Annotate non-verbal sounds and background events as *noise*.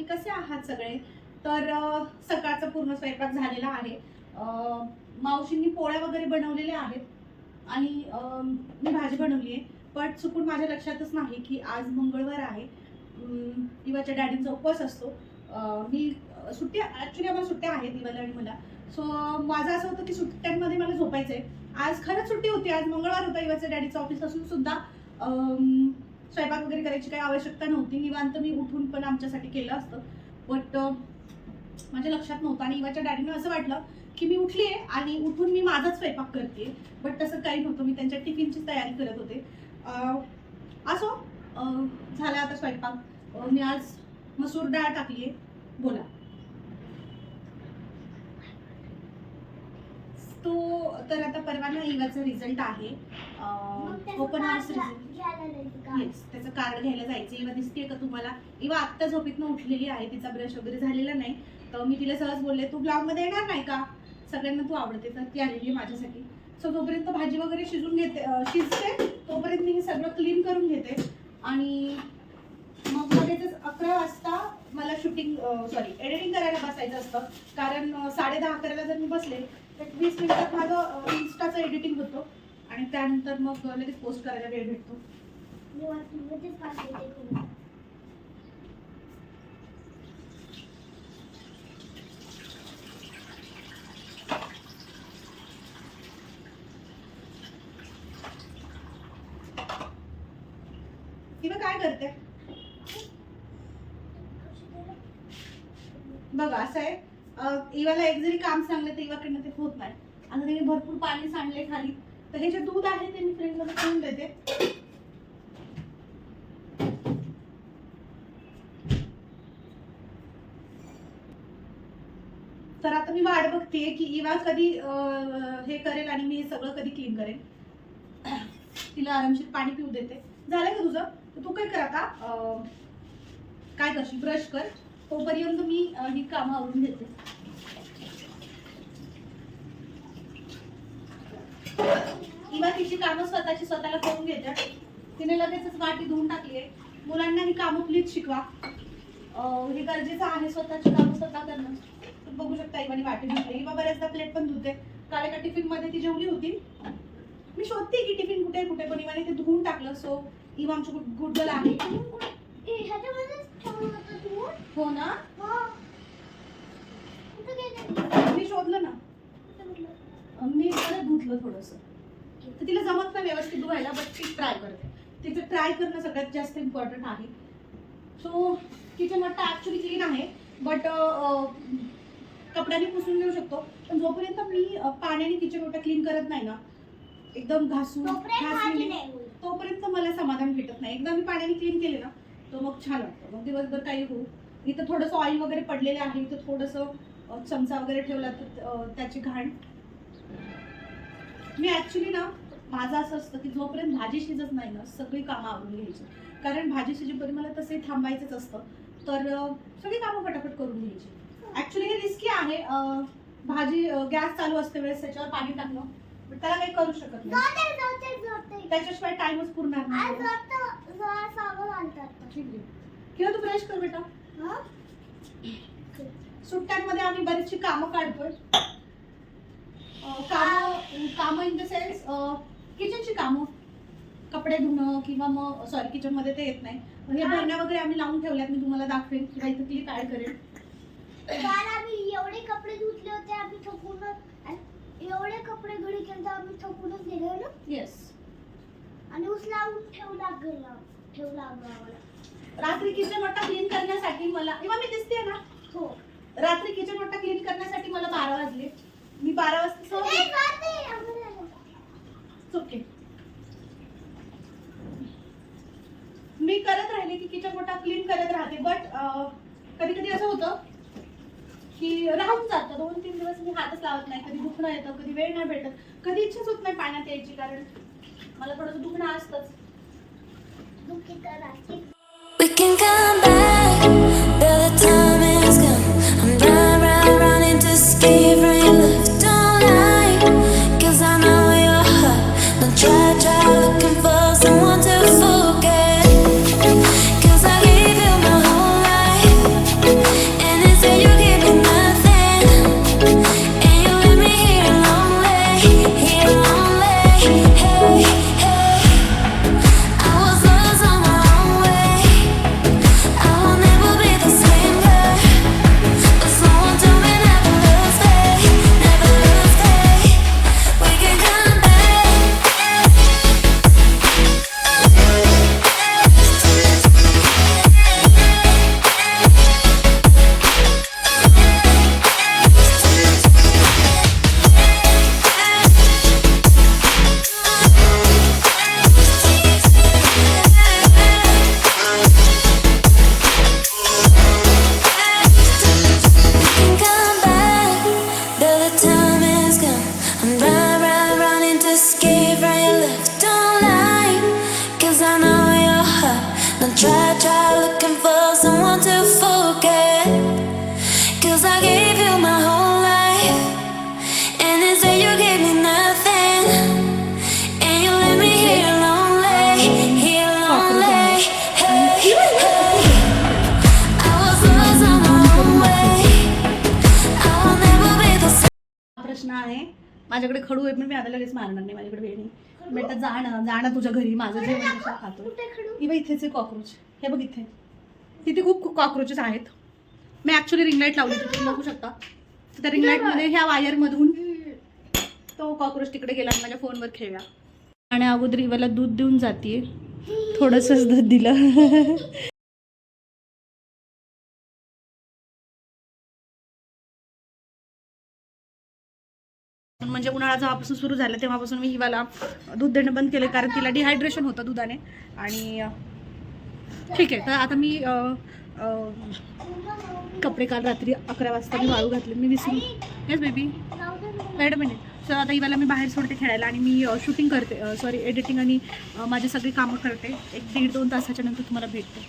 मंडळी कसे आहात सगळे? तर सकाळचा पूर्ण स्वयंपाक झालेला आहे. मावशींनी पोळ्या वगैरे बनवलेल्या आहेत आणि मी भाजी बनवली आहे. पण चुकून माझ्या लक्षातच नाही की आज मंगळवार आहे. दिवाच्या डॅडींचा उपवास असतो. मी सुट्ट्या ॲक्च्युली आम्हाला सुट्ट्या आहेत दिवाला आणि मला. सो माझं असं होतं की सुट्ट्यांमध्ये मला झोपायचं आहे आज खरंच सुट्टी होती. आज मंगळवार होता. दिवाच्या डॅडीचं ऑफिस असून सुद्धा स्वयंपाक वगैरे करायची काही आवश्यकता नव्हती. निवांत मी उठून पण आमच्यासाठी केलं असतं. बट माझ्या लक्षात नव्हतं. आणि इवाच्या डॅडीनं असं वाटलं की मी उठली आहे आणि उठून मी माझाच स्वयंपाक करते बट तसं काही नव्हतं. मी त्यांच्या टिफिनची तयारी करत होते. असो झाला आता स्वयंपाक. मी आज मसूर डाळ टाकली आहे बोला. तो तर आता परवा ना इवाचा रिझल्ट आहे. ओपन हाऊस रिझल्ट येस त्याचं कार्ड घ्यायला जायचं इवा दिसते का तुम्हाला? इवा आत्ता झोपेतनं उठलेली आहे. तिचा ब्रश वगैरे झालेला नाही. तर मी तिला सहज बोलले तू ब्लॉगमध्ये येणार नाही का? सगळ्यांना तू आवडते. तर ती आलेली आहे माझ्यासाठी. सो तोपर्यंत भाजी वगैरे शिजून घेते शिजते तोपर्यंत मी हे सगळं क्लीन करून घेते. आणि मग लगेचच अकरा वाजता मला शूटिंग सॉरी एडिटिंग करायला बसायचं असतं. कारण साडे दहा अकराला जर मी बसले तर वीस मिनिटात माझं इन्स्टाचं एडिटिंग होतं. आणि त्यानंतर मग लगेच पोस्ट करायला वेळ भेटतो. काय करते? बघा असं आहे. इवाला एक जरी काम सांगलं तर इवाकडनं ते होत नाही. आता त्यांनी भरपूर पाणी सांडले खाली. तर हे जे दूध आहे ते मी फ्रीजमध्ये ठेवून देते. तर आता मी वाट बघते की इवा कधी हे करेल आणि मी हे सगळं कधी क्लीन करेल. तिला आरामशीर पाणी पिऊ देते. झालं का तुझं? तर तू काय कर आता काय करशील? ब्रश कर. तोपर्यंत मी ही कामं आवरून घेते. किंवा तिची कामं स्वतःची स्वतःला करून घेते तिने लगेचच वाटी धुवून टाकली आहे. मुलांना ही कामं प्लीज शिकवा. हे गरजेचं आहे स्वतःची कामं स्वतः करणं. तर बघू शकता इवानी वाटी धुतली. इवा बऱ्याचदा प्लेट पण धुते. काल एका टिफिनमध्ये ती जेवली होती. मी शोधते की टिफिन कुठे कुठे पण. इवाने ते धुवून टाकलं. सो इवा आमची गुड आहे हो ना? मी शोधलं ना. मी परत धुतलं थोडंसं. तर तिला जमत नाही व्यवस्थित धुवायला बट ती ट्राय करते. तिचं ट्राय करणं सगळ्यात जास्त इम्पॉर्टंट आहे. सो किचन वाटतं ॲक्च्युली क्लीन आहे बट कपड्याने पुसून घेऊ शकतो. पण जोपर्यंत मी पाण्याने किचन वाटा क्लीन करत नाही ना एकदम घासून घासलेली तोपर्यंत मला समाधान भेटत नाही. एकदा मी पाण्याने क्लीन केले ना तो मग छान वाटतं. मग दिवसभर काही हो इथं थोडंसं ऑइल वगैरे पडलेले आहे इथं थोडंसं चमचा वगैरे ठेवला तर त्याची घाण. मी ऍक्च्युली ना माझं असं असतं की जोपर्यंत भाजी शिजत नाही ना सगळी कामं आवरून घ्यायची. कारण भाजी शिजेपर्यंत मला तसंही थांबायचंच असतं. तर सगळी कामं फटाफट करून घ्यायची. ऍक्च्युली हे रिस्की आहे भाजी गॅस चालू असते वेळेस त्याच्यावर पाणी टाकणं. पण त्याला काही करू शकत नाही. त्याच्याशिवाय टाइमच पुरणार नाही. किंवा तू ब्रश कर बेटा. सुट्ट्यांमध्ये आम्ही बरीचशी कामं काढतोय. कामं कामं इन द सेन्स किचनची कामं. कपडे धुणं किंवा मग सॉरी किचनमध्ये ते येत नाही. हे बहिण्या वगैरे आम्ही लावून ठेवल्यात मी तुम्हाला दाखवेन. किंवा इथं क्लिप ऍड करेन काल आम्ही एवढे कपडे धुतले होते आम्ही थकूनच आणि एवढे कपडे घडी केले तर आम्ही थकूनच गेलो ना? येस आणि उचलावून ठेवला ठेवला रात्री किचन वाटा क्लीन करण्यासाठी मला किंवा मी दिसते ना? हो. रात्री किचन वाटा क्लीन करण्यासाठी मला बारा वाजले. मी बारा वाजता ओके मी करत राहिले की किचन मोठा क्लीन करत राहते बट कधी कधी असं होतं की राहून जातं. दोन तीन दिवस मी हातच लावत नाही. कधी दुखणं येतं कधी वेळ नाही भेटत. कधी इच्छाच होत नाही पाण्यात यायची कारण मला थोडंसं दुखणं असतंच. Come back, your I know your heart. Now try, try looking for someone to forget. Cause I gave you my whole life. And instead you gave me nothing. And you let me here lonely, here lonely. Hey, hey. I was lost on my own way. I will never be the same. माझ्याकडे खडू आहे पण मी आता लगेच मारणार नाही माझ्याकडे वेळ नाही. बेटा जा ना जा ना तुझ्या घरी माझं जेवण कशा खातो खडू? इवा इथेच आहे कॉक्रोच. हे बघ इथे. तिथे खूप कॉक्रोचेस आहेत. मी ॲक्च्युली रिंग लाइट लावली तुम्ही बघू शकता. तर त्या रिंग लाईटमध्ये ह्या वायरमधून तो कॉक्रोच तिकडे गेला आणि माझ्या फोनवर खेळला. आणि अगोदर इवाला दूध देऊन जाते थोडंसंच दूध दिलं. *laughs* म्हणजे उन्हाळा जेव्हापासून सुरू झाला तेव्हापासून मी हिवाला दूध देणं बंद केलं कारण तिला डिहायड्रेशन होतं दुधाने. आणि ठीक आहे तर आता मी आ, आ, कपडे काल रात्री अकरा वाजता मी वाळू घातले मी विसरून. Yes baby wait minute sir आता हिवाला मी बाहेर सोडते खेळायला आणि मी शूटिंग करते सॉरी एडिटिंग आणि माझे माझी सगळी कामं करते. एक दीड दोन तासाच्या नंतर तुम्हाला भेटते.